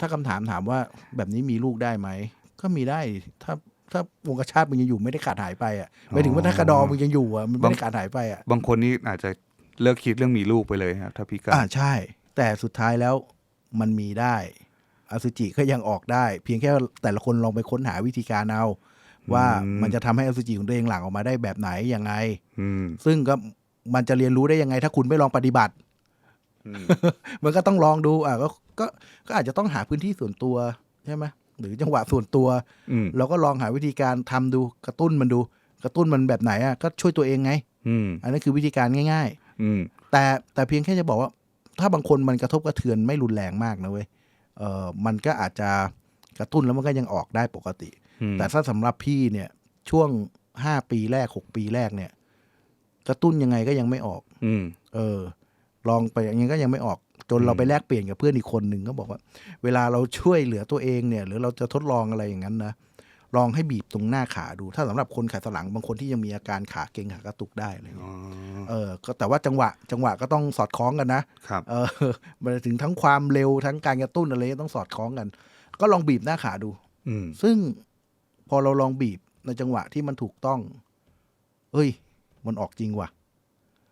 ถ้าคำถามถามว่าแบบนี้มีลูกได้ไหม ก็มีได้ถ้าถ้าวงกระชาติมึงยังอยู่ไม่ได้ขาดหายไปอะไม่ถึงว่าถ้ากระดองมึงยังอยู่อะมันไม่ได้ขาดหายไปอะบางคนนี่อาจจะเลิกคิดเรื่องมีลูกไปเลยครับถ้าพิการอ่าใช่ แต่สุดท้ายแล้วมันมีได้อสุจิก็ยังออกได้ เพียงแค่แต่ละคนลองไปค้นหาวิธีการเอา ว่ามันจะทำให้อสุจิของตัวเองหลั่งออกมาได้แบบไหนยังไง อืมซึ่งก็มันจะเรียนรู้ได้ยังไง ถ้าคุณไม่ลองปฏิบัติอืมมันก็ต้องลองดูอะก็ ก็ก็อาจจะต้องหาพื้นที่ส่วนตัวใช่ไหมหรือจังหวะส่วนตัวอืมเราก็ลองหาวิธีการทำดูกระตุ้นมันดู กระตุ้นมันแบบไหนอะก็ช่วยตัวเองไงอืมอันนั้นคือวิธีการง่ายอืมๆแต่แต่เพียงแค่จะบอกว่า ถ้าบางคนมันกระทบกระเทือนไม่รุนแรงมากนะเว้ยเออมันก็อาจจะกระตุ้นแล้วมันก็ยังออกได้ปกติอืมแต่ถ้าสำหรับพี่เนี่ย ช่วงห้าปีแรกหกปีแรกเนี่ย กระตุ้นยังไงก็ยังไม่ออก อืมเออ ลองไปอย่างนี้ก็ยังไม่ออก จนเราไปแลกเปลี่ยนกับเพื่อนอีกคนหนึ่งก็บอกว่า เวลาเราช่วยเหลือตัวเองเนี่ย หรือเราจะทดลองอะไรอย่างนั้นนะลองให้บีบตรงหน้าขาดู ถ้าสำหรับคนขาสนหลังบางคนที่ยังมีอาการขาเกร็งขากระตุกได้อะไรอย่างอ๋เงี้ยอเออก็แต่ว่าจังหวะจังหวะก็ต้องสอดคล้องกันนะครับเออมันถึงทั้งความเร็วทั้งการกระตุ้นอะไรต้องสอดคล้องกัน ก็ลองบีบหน้าขาดู อืมซึ่งพอเราลองบีบในจังหวะที่มันถูกต้อง เอ้ย มันออกจริงว่ะ